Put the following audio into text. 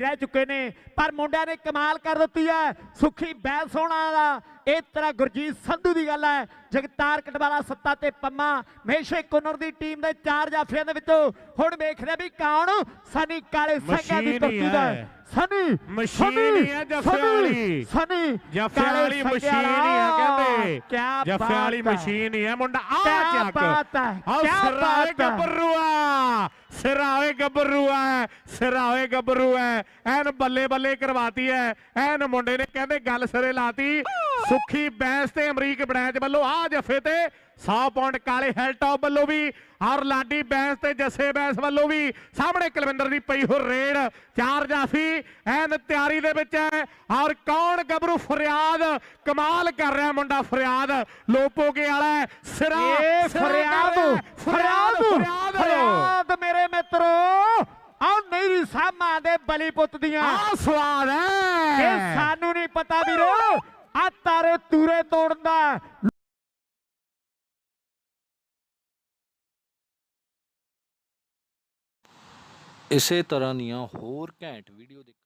ਰਹਿ ਚੁੱਕੇ ਨੇ ਪਰ ਮੁੰਡਿਆਂ ਨੇ ਕਮਾਲ ਕਰ ਦਿੱਤੀ ਹੈ ਸੁਖੀ ਬੈਲ ਸੋਣਾ ਦਾ ਇਹ ਤਰ੍ਹਾਂ ਗੁਰਜੀਤ ਸੰਧੂ ਦੀ ਗੱਲ ਹੈ ਜਗਤਾਰ ਕਟਵਾਲਾ ਸੱਤਾ ਤੇ ਪੰਮਾ ਮੇਸ਼ੇ ਕੁਨਰ ਦੀ ਟੀਮ ਦੇ ਚਾਰ ਜਾਫੀਆਂ ਦੇ ਵਿੱਚੋਂ ਹੁਣ ਵੇਖਦੇ ਵੀ ਕੌਣ ਸਨੀ ਕਾਲੇ ਸਿੰਘਾਂ ਦੀ ਹੀ ਹੈ ਹੈ। ਸਨੀ ਮਸ਼ੀਨ ਸਨੀ, ਹੀ ਹੈ ਜੱਫੇ ਸਨੀ, ਵਾਲੀ। ਸਨੀ ਜੱਫੇ ਕਾਲੇ ਵਾਲੀ ਮਸ਼ੀਨ ਹੀ ਆ ਕਹਿੰਦੇ ਕਿਆ ਜੱਫੇ ਵਾਲੀ ਹੈ। ਮਸ਼ੀਨ ਹੀ ਆ ਮੁੰਡਾ ਆ ਚੱਕ ਬਾਤ ਹੈ, ਓਏ ਬਾਤ ਹੈ। ਗੱਭਰੂਆ ਸਿਰਾ ਓਏ ਗੱਭਰੂਆ ਸਿਰਾ ਓਏ ਗੱਭਰੂਆ ਐਨ ਬੱਲੇ ਬੱਲੇ ਕਰਵਾਤੀ ਐ। ਐਨ ਮੁੰਡੇ ਨੇ ਕਹਿੰਦੇ ਗੱਲ ਸਿਰੇ ਲਾਤੀ। ਸੁਖੀ ਬੈਂਸ ਤੇ ਅਮਰੀਕ ਬੜੈਚ ਵੱਲੋਂ ਆ ਜੱਫੇ ਤੇ 100 ਪਾਉਂਡ ਕਾਲੇ ਹੈਲਟੌਪ ਵੱਲੋਂ ਵੀ ਔਰ ਲਾਡੀ ਬੈਂਸ ਤੇ ਜੱਸੇ ਬੈਂਸ ਵੱਲੋਂ ਵੀ। ਸਾਹਮਣੇ ਕੁਲਵਿੰਦਰ ਦੀ ਪਈ ਹੋ ਰੇਡ ਚਾਰ ਜਾਫੀ। ਐਨ ਤਿਆਰੀ ਦੇ ਵਿੱਚ ਹੈ ਔਰ ਕੌਣ ਗੱਭਰੂ ਫਰਿਆਦ? ਕਮਾਲ ਕਰ ਰਿਹਾ ਮੁੰਡਾ ਫਰਿਆਦ। ਲੋਪੋਗੇ ਵਾਲਾ ਹੈ। ਸਿਰਾ। ਫਰਿਆਦ ਫਰਿਆਦ ਫਰਿਆਦ। ਸਾਮਾਂ ਦੇ ਬਲੀ ਪੁੱਤ ਦੀਆਂ। ਆ ਸਵਾਦ ਇਹ ਹੈ ਸਾਨੂੰ ਨਹੀਂ ਪਤਾ ਵੀਰੋ ਆ ਤਾਰੇ ਤੂਰੇ ਤੋੜਨ ਦਾ। ਇਸੇ ਤਰ੍ਹਾਂ ਦੀਆਂ ਹੋਰ ਘੈਂਟ ਵੀਡੀਓ ਦੇਖ